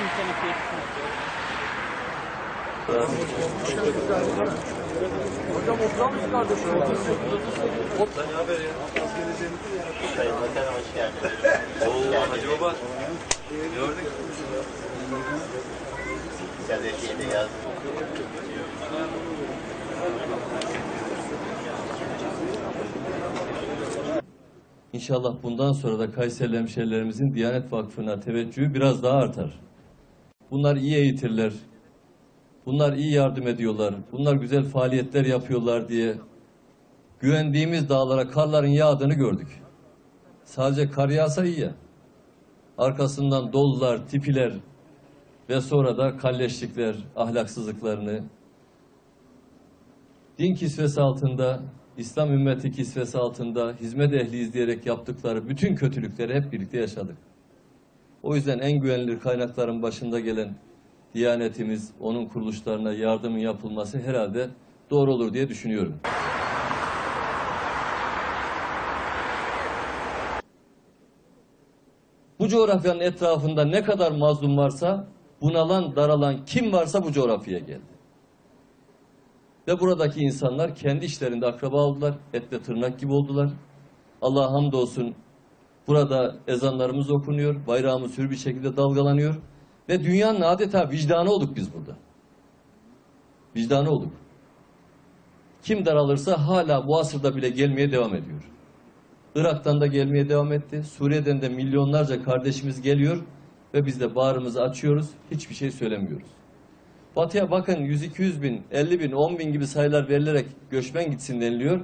kimsenin keyfini yok. Sayın Bakanım hoş geldiniz. Oo Hacı. Gördük. Gazeteye de yazdım. İnşallah bundan sonra da Kayserili hemşehrilerimizin Diyanet Vakfı'na teveccühü biraz daha artar. Bunlar iyi eğitirler. Bunlar iyi yardım ediyorlar. Bunlar güzel faaliyetler yapıyorlar diye güvendiğimiz dağlara karların yağdığını gördük. Sadece kar yağsa iyi ya. Arkasından dolular, tipiler ve sonra da kalleşlikler, ahlaksızlıklarını, din kisvesi altında, İslam ümmeti kisvesi altında hizmet ehliyiz diyerek yaptıkları bütün kötülükleri hep birlikte yaşadık. O yüzden en güvenilir kaynakların başında gelen Diyanetimiz, onun kuruluşlarına yardımın yapılması herhalde doğru olur diye düşünüyorum. Bu coğrafyanın etrafında ne kadar mazlum varsa, bunalan, daralan kim varsa bu coğrafyaya geldi. Ve buradaki insanlar kendi işlerinde akraba oldular, etle tırnak gibi oldular. Allah'a hamdolsun burada ezanlarımız okunuyor, bayrağımız hür bir şekilde dalgalanıyor. Ve dünyanın adeta vicdanı olduk biz burada. Vicdanı olduk. Kim daralırsa hala bu asırda bile gelmeye devam ediyor. Irak'tan da gelmeye devam etti. Suriye'den de milyonlarca kardeşimiz geliyor ve biz de bağrımızı açıyoruz, hiçbir şey söylemiyoruz. Batıya bakın 100-200 bin, 50 bin, 10 bin gibi sayılar verilerek göçmen gitsin deniliyor.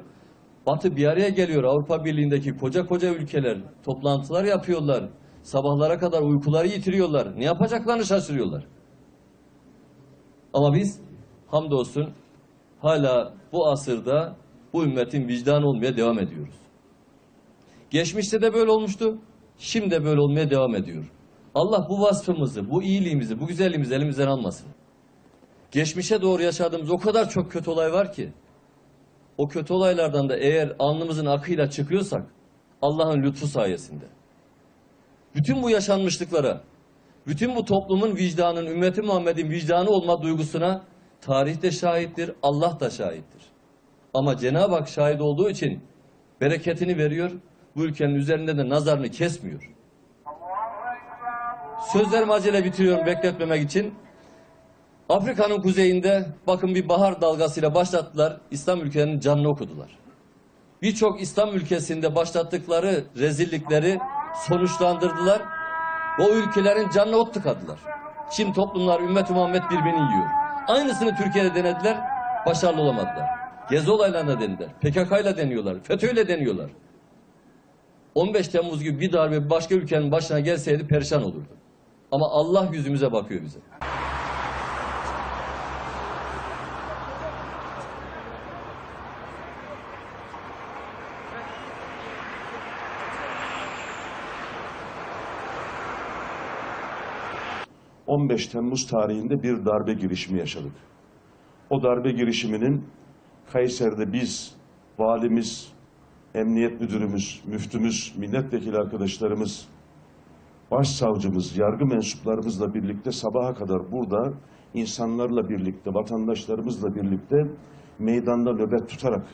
Batı bir araya geliyor. Avrupa Birliği'ndeki koca koca ülkeler toplantılar yapıyorlar. Sabahlara kadar uykuları yitiriyorlar. Ne yapacaklarını şaşırıyorlar. Ama biz hamdolsun hala bu asırda bu ümmetin vicdanı olmaya devam ediyoruz. Geçmişte de böyle olmuştu. Şimdi de böyle olmaya devam ediyor. Allah bu vasfımızı, bu iyiliğimizi, bu güzelliğimizi elimizden almasın. Geçmişe doğru yaşadığımız o kadar çok kötü olay var ki o kötü olaylardan da eğer alnımızın akıyla çıkıyorsak Allah'ın lütfu sayesinde. Bütün bu yaşanmışlıklara, bütün bu toplumun vicdanın, ümmeti Muhammed'in vicdanı olma duygusuna tarih de şahittir, Allah da şahittir. Ama Cenab-ı Hak şahit olduğu için bereketini veriyor, bu ülkenin üzerinde de nazarını kesmiyor. Sözlerimi acele bitiriyorum bekletmemek için. Afrika'nın kuzeyinde bakın bir bahar dalgasıyla başlattılar. İslam ülkelerinin canını okudular. Birçok İslam ülkesinde başlattıkları rezillikleri sonuçlandırdılar. O ülkelerin canına ot tıkadılar. Şimdi toplumlar ümmet-i Muhammed birbirini yiyor. Aynısını Türkiye'de denediler, başarılı olamadılar. Gezi olaylarına denediler, PKK ile deniyorlar, FETÖ ile deniyorlar. 15 Temmuz gibi bir darbe başka ülkenin başına gelseydi perişan olurdu. Ama Allah yüzümüze bakıyor bize. 15 Temmuz tarihinde bir darbe girişimi yaşadık. O darbe girişiminin Kayseri'de biz, valimiz, emniyet müdürümüz, müftümüz, milletvekili arkadaşlarımız, başsavcımız, yargı mensuplarımızla birlikte sabaha kadar burada insanlarla birlikte, vatandaşlarımızla birlikte meydanda nöbet tutarak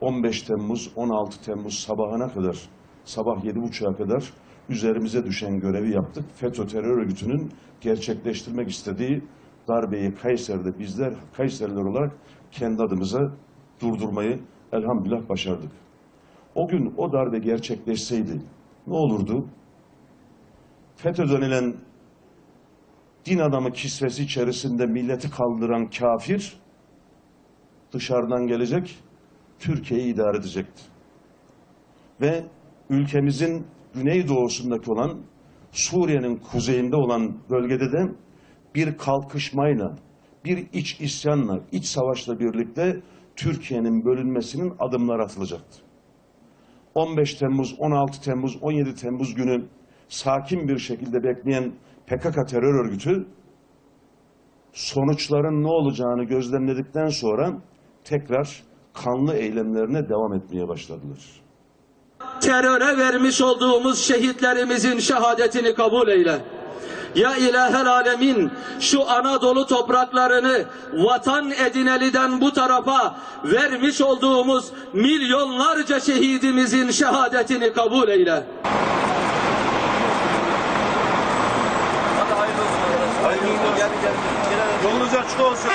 15 Temmuz, 16 Temmuz sabahına kadar, sabah 7.30'a kadar üzerimize düşen görevi yaptık. FETÖ terör örgütünün gerçekleştirmek istediği darbeyi Kayseri'de bizler, Kayseriler olarak kendi adımıza durdurmayı elhamdülillah başardık. O gün o darbe gerçekleşseydi ne olurdu? FETÖ denilen din adamı kisvesi içerisinde milleti kaldıran kafir dışarıdan gelecek, Türkiye'yi idare edecekti. Ve ülkemizin güneydoğusundaki olan Suriye'nin kuzeyinde olan bölgede de bir kalkışmayla, bir iç isyanla, iç savaşla birlikte Türkiye'nin bölünmesinin adımları atılacaktı. 15 Temmuz, 16 Temmuz, 17 Temmuz günü sakin bir şekilde bekleyen PKK terör örgütü sonuçların ne olacağını gözlemledikten sonra tekrar kanlı eylemlerine devam etmeye başladılar. Teröre vermiş olduğumuz şehitlerimizin şehadetini kabul eyle. Ya ilahel alemin şu Anadolu topraklarını vatan edineliden bu tarafa vermiş olduğumuz milyonlarca şehidimizin şehadetini kabul eyle. Hayırlı olsun. Hayırlı olsun. Gel gel. Yolunuz açık olsun.